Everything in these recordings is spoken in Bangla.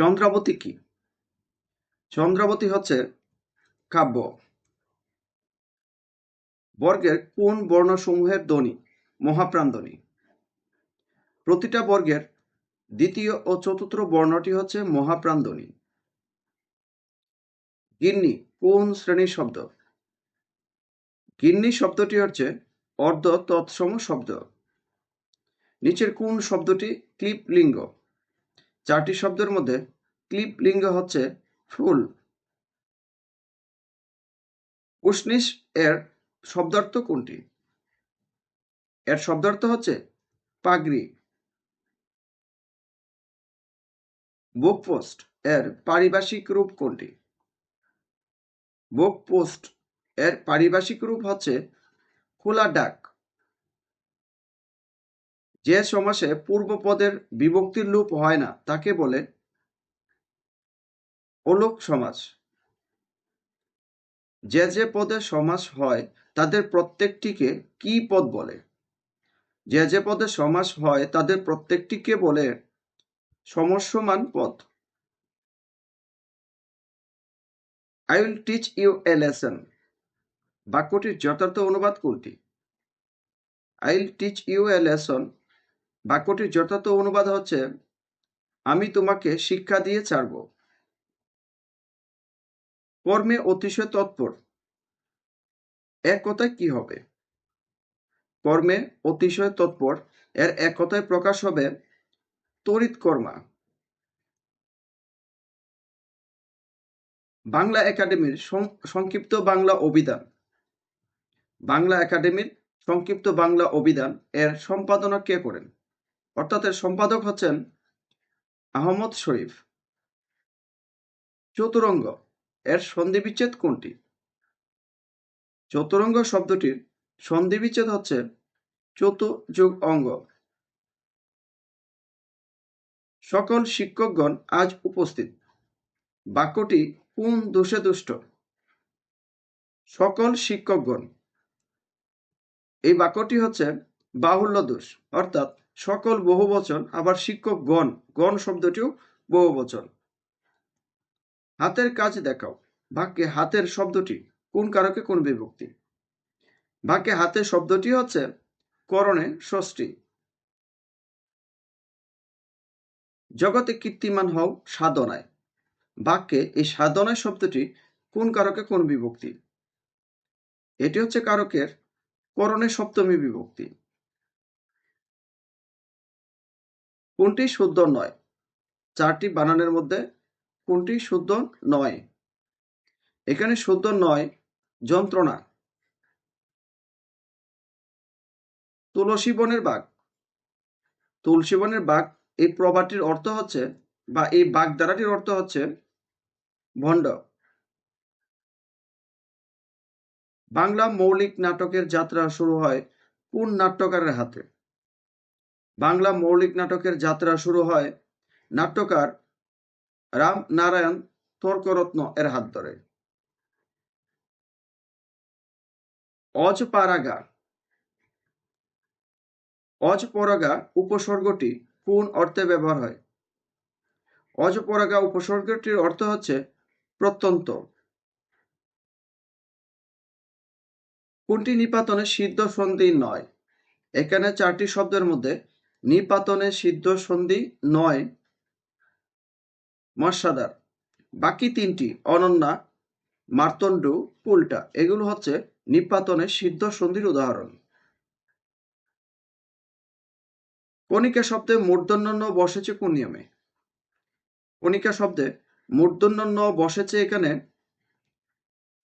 চন্দ্রাবতী কি? চন্দ্রাবতী হচ্ছে কাব্য। বর্গের কোন বর্ণসমূহের ধ্বনি? মহাপ্রাণ ধ্বনি। প্রতিটা বর্গের দ্বিতীয় ও চতুর্থ বর্ণটি হচ্ছে মহাপ্রাণ ধ্বনি। গিন্নি, কোন শ্রেণির শব্দ? গিন্নি শব্দটি হচ্ছে অর্ধ তৎসম শব্দ। নিচের কোন শব্দটি ক্লিপ লিঙ্গ চারটি শব্দের মধ্যে ক্লিপ লিঙ্গ হচ্ছে ফুল। উষ্ণিস এর শব্দার্থ কোনটি? এর শব্দার্থ হচ্ছে পাগড়ি। পোস্ট এর পারিভাষিক রূপ কোনটি? পোস্ট এর পারিভাষিক রূপ হচ্ছে খোলা ডাক। যে সমাসে পূর্বপদের বিভক্তির লোপ হয় না, তাকে বলে অলোক সমাস। যে যে পদে সমাস হয়, তাদের প্রত্যেকটিকে কি পদ বলে? যে যে পদে সমাস হয়, তাদের প্রত্যেকটিকে বলে সমস্যমান পদ। I will teach you a lesson বাক্যটির যথার্থ অনুবাদ কোনটি? I will teach you a lesson বাক্যটির যথার্থ অনুবাদ হচ্ছে, আমি তোমাকে শিক্ষা দিয়ে ছাড়ব। কর্মে অতিশয় তৎপর। এক কথায় কি হবে? কর্মে অতিশয় তৎপর, এর এক কথায় প্রকাশ হবে, তড়িৎ কর্মা। বাংলা একাডেমির সংক্ষিপ্ত বাংলা অভিধান। বাংলা একাডেমির সংক্ষিপ্ত বাংলা অভিধান এর সম্পাদনা কে করেন? অর্থাৎ এর সম্পাদক হচ্ছেন আহমদ শরীফ। চতুরঙ্গ, এর সন্ধিবিচ্ছেদ কোনটি? চতুরঙ্গ শব্দটির সন্ধিবিচ্ছেদ হচ্ছে চতু যোগ অঙ্গ। সকল শিক্ষকগণ আজ উপস্থিত। বাক্যটি কোন দোষে দুষ্ট? সকল শিক্ষকগণ। এই বাক্যটি হচ্ছে বাহুল্য দোষ, অর্থাৎ সকল বহু বচন আবার শিক্ষক গণ গণ শব্দটিও বহু বচন হাতের কাজ দেখাও। বাক্যে হাতের শব্দটি কোন কারকে, কোন বিভক্তি? বাক্যে হাতের শব্দটি হচ্ছে করণে ষষ্ঠী। জগতে কীর্তিমান হও সাধনায়। বাক্যে এই সাধনায় শব্দটি কোন কারকে, কোন বিভক্তি? এটি হচ্ছে কারকের করণে সপ্তমী বিভক্তি। কোনটি শুদ্ধ নয়? চারটি বানানের মধ্যে কোনটি শুদ্ধ নয়? এখানে শুদ্ধ নয়, যন্ত্রণা। তুলসী বনের বাঘ। তুলসী বনের বাঘ, এই প্রবাদটির অর্থ হচ্ছে বা এই বাগধারাটির অর্থ হচ্ছে ভণ্ড। বাংলা মৌলিক নাটকের যাত্রা শুরু হয় কোন নাট্যকারের হাতে? বাংলা মৌলিক নাটকের যাত্রা শুরু হয় নাট্যকার রাম নারায়ণ তর্করত্ন এর হাত ধরে। অজপারাগা। অজপরাগা উপসর্গটি কোন অর্থে ব্যবহার হয়? অজপরাগা উপসর্গটির অর্থ হচ্ছে প্রত্যন্ত। কোনটি নিপাতনে সিদ্ধ সন্ধি নয়? এখানে চারটি শব্দের মধ্যে নিপাতনে সিদ্ধ সন্ধি নয়। মর্যাদার বাকি তিনটি, অনন্যা, মার্তণ্ড, পুলটা, এগুলো হচ্ছে নিপাতনে সিদ্ধ সন্ধির উদাহরণ। কণিকা শব্দে মূর্ধন্য বসেছে কোন নিয়মে? কণিকা শব্দে মূর্ধন্য বসেছে এখানে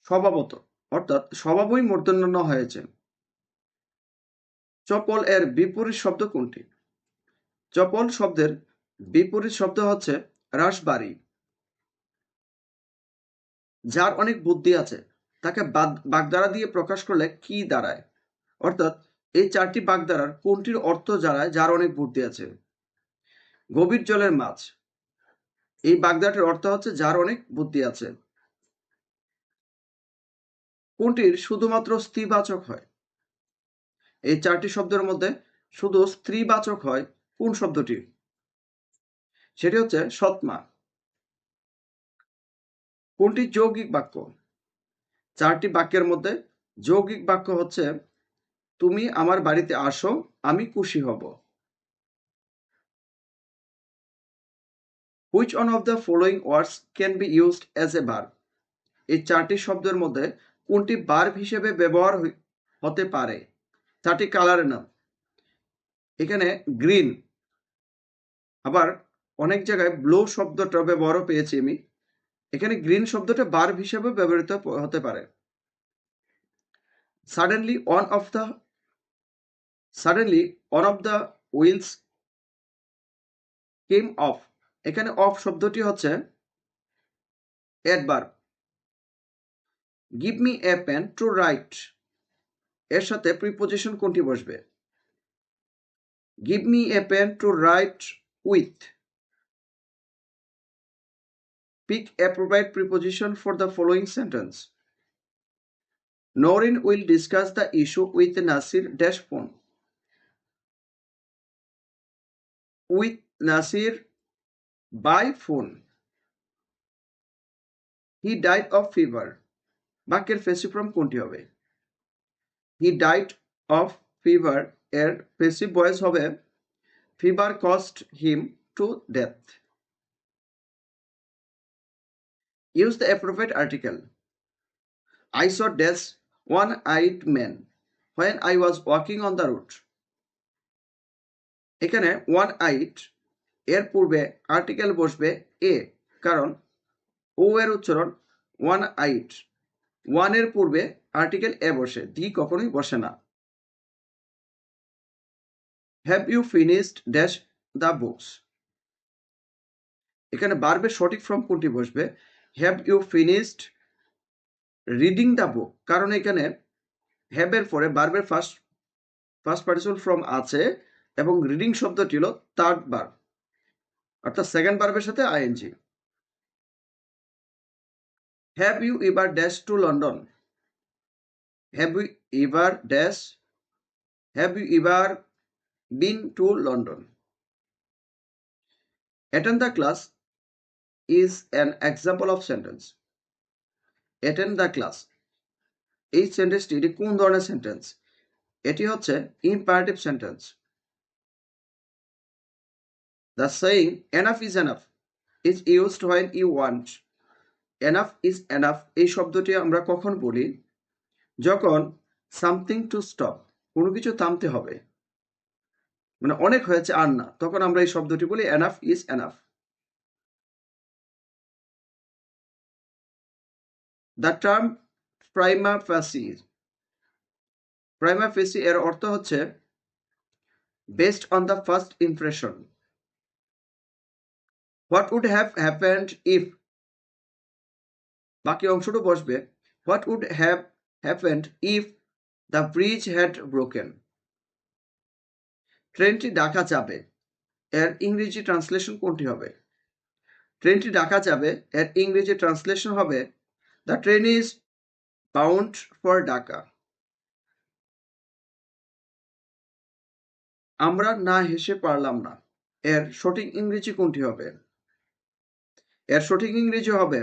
স্বভাবত, অর্থাৎ স্বভাবই মূর্ধন্য হয়েছে। চপল এর বিপরীত শব্দ কোনটি? চপল শব্দের বিপরীত শব্দ হচ্ছে রাসবাড়ি। যার অনেক বুদ্ধি আছে, তাকে বাগদারা দিয়ে প্রকাশ করলে কি দাঁড়ায়? অর্থাৎ এই চারটি বাগদারার কোনটির অর্থ দাঁড়ায় যার অনেক বুদ্ধি আছে? গভীর জলের মাছ। এই বাগদাটির অর্থ হচ্ছে যার অনেক বুদ্ধি আছে। কোনটির শুধুমাত্র স্ত্রীবাচক হয়? এই চারটি শব্দের মধ্যে শুধু স্ত্রীবাচক হয় কোন শব্দটি? সেটি হচ্ছে সৎমা। কোনটি যৌগিক বাক্য? চারটি বাক্যের মধ্যে যৌগিক বাক্য হচ্ছে, তুমি আমার বাড়িতে আসো, আমি খুশি হব। Which one of the following words can be used as a বার এই চারটি শব্দের মধ্যে কোনটি বার হিসেবে ব্যবহার হতে পারে? চারটি কালারের নাম। এখানে গ্রিন আবার অনেক জায়গায় ব্লু শব্দটা ব্যবহারও পেয়েছি আমি। এখানে গ্রিন শব্দটা বার হিসেবে ব্যবহৃত হতে পারে। Suddenly one of the suddenly one of the wheels came off এখানে অফ শব্দটি হচ্ছে এডবার give me a pen to write এর সাথে প্রিপোজিশন কোনটি বসবে? Give me a pen to write with Pick appropriate preposition for the following sentence. Noreen will discuss the issue with Nasir dash phone. With Nasir by phone. He died of fever. বাক্যের ফেসিফ্রম কোনটি হবে হি ডাইড অফ ফিভার এর ফেসিভ ভয়েস হবে fever caused him to death Use the appropriate article. I saw this one-eyed man when I was walking on the road. এখানে ওয়ান আইট এর পূর্বে আর্টিকেল বসবে এ কারণ ও এর উচ্চারণ ওয়ান আইট ওয়ানের পূর্বে আর্টিকেল এ বসে ডি কখনোই বসে না have you finished dash the books এখানে বারবের সঠিক ফর্ম কোনটি বসবে? Have you finished reading the book কারণ এখানে হ্যাভের পরে বার্বের ফার্স্ট ফার্স্ট পার্টিসিপাল ফর্ম আছে এবং রিডিং শব্দটি হলো থার্ড বার অর্থাৎ সেকেন্ড বার্বের সাথে I N G have you ever dash to London have you ever dash have you ever been to London attend the class is an example of sentence. Attend the class. এই সেন্টেন্সটি এটি কোন ধরনের সেন্টেন্স এটি হচ্ছে imperative sentence the saying enough is enough is used when you want enough is enough এই শব্দটি আমরা কখন বলি? যখন সামথিং টু স্টপ কোনো কিছু থামতে হবে। মানে অনেক হয়েছে আর না। তখন আমরা এই শব্দটি বলি enough is enough the term prima facie prima facie এর অর্থ হচ্ছে based on the first impression what would have happened if বাকি অংশটা বসবে। What would have happened if the bridge had broken ট্রেনটি ডাকা যাবে, এর ইংরেজি ট্রান্সলেশন কোনটি হবে? ট্রেনটি ডাকা যাবে, এর ইংরেজি ট্রান্সলেশন হবে the train is bound for Dhaka আমরা না হেসে পারলাম না। এর সঠিক ইংরেজি কোনটি হবে? এর সঠিক ইংরেজি হবে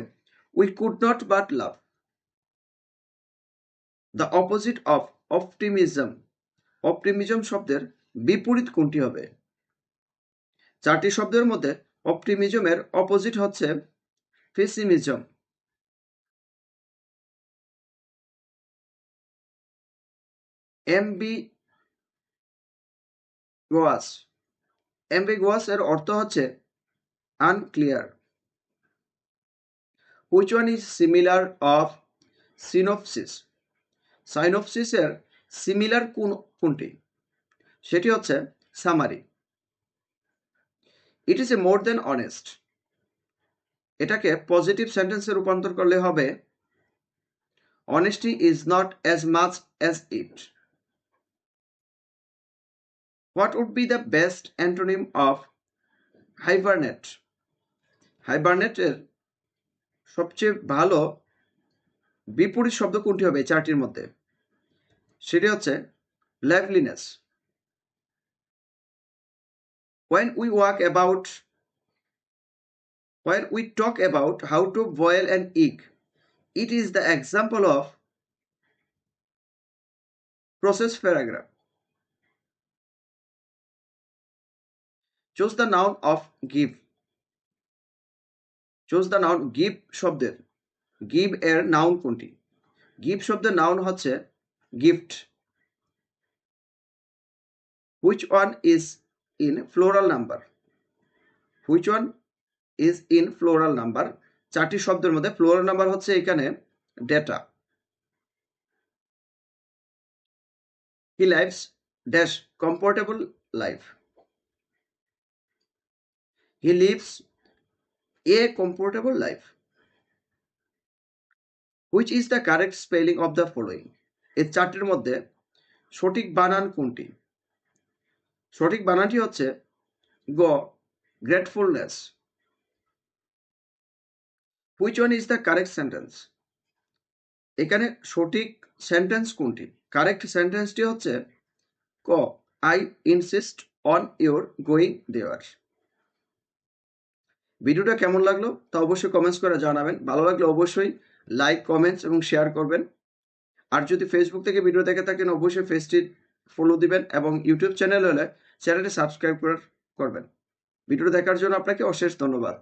we could not but laugh the opposite of optimism optimism শব্দের বিপরীত কোনটি হবে? চারটি শব্দের মধ্যে অপটিমিজমের অপোজিট হচ্ছে ফেসিমিজম এমবি গোয়াস এর অর্থ হচ্ছে unclear which one is similar of synopsis সাইনোপসিসের similar কোন কোনটি? সেটি হচ্ছে summary it is a more than honest এটাকে পজিটিভ সেন্টেন্সে রূপান্তর করলে হবে honesty is not as much as it what would be the best antonym of hibernate হাইবারনেটের সবচেয়ে ভালো বিপরীত শব্দ কোনটি হবে চারটির মধ্যে? সেটি হচ্ছে liveliness when we walk about When we talk about how to boil an egg, it is the example of process paragraph. Choose the noun of give. Choose the noun give শব্দের give এর নাউন কোনটি give শব্দের নাউন হচ্ছে gift which one is in floral number. Which one is in floral number? চারটি শব্দের মধ্যে ফ্লোরাল নাম্বার হচ্ছে এখানে data he lives dash comfortable life he lives a comfortable life which is the correct spelling of the following এই চারটির মধ্যে সঠিক বানান কোনটি? সঠিক বানানটি হচ্ছে গ gratefulness which one is the correct sentence এখানে সঠিক সেন্টেন্স কোনটি? কারেক্ট সেন্টেন্সটি হচ্ছে ক I insist on your going দেওয়ার ভিডিওটা কেমন লাগল তা অবশ্যই কমেন্টস করে জানাবেন। ভালো লাগলে অবশ্যই লাইক কমেন্টস এবং শেয়ার করবেন। আর যদি ফেসবুক থেকে ভিডিও দেখে থাকেন, অবশ্যই ফেসটি ফলো দিবেন এবং ইউটিউব চ্যানেল হলে চ্যানেলটি সাবস্ক্রাইব করার করবেন। ভিডিও দেখার জন্য আপনাকে অশেষ ধন্যবাদ।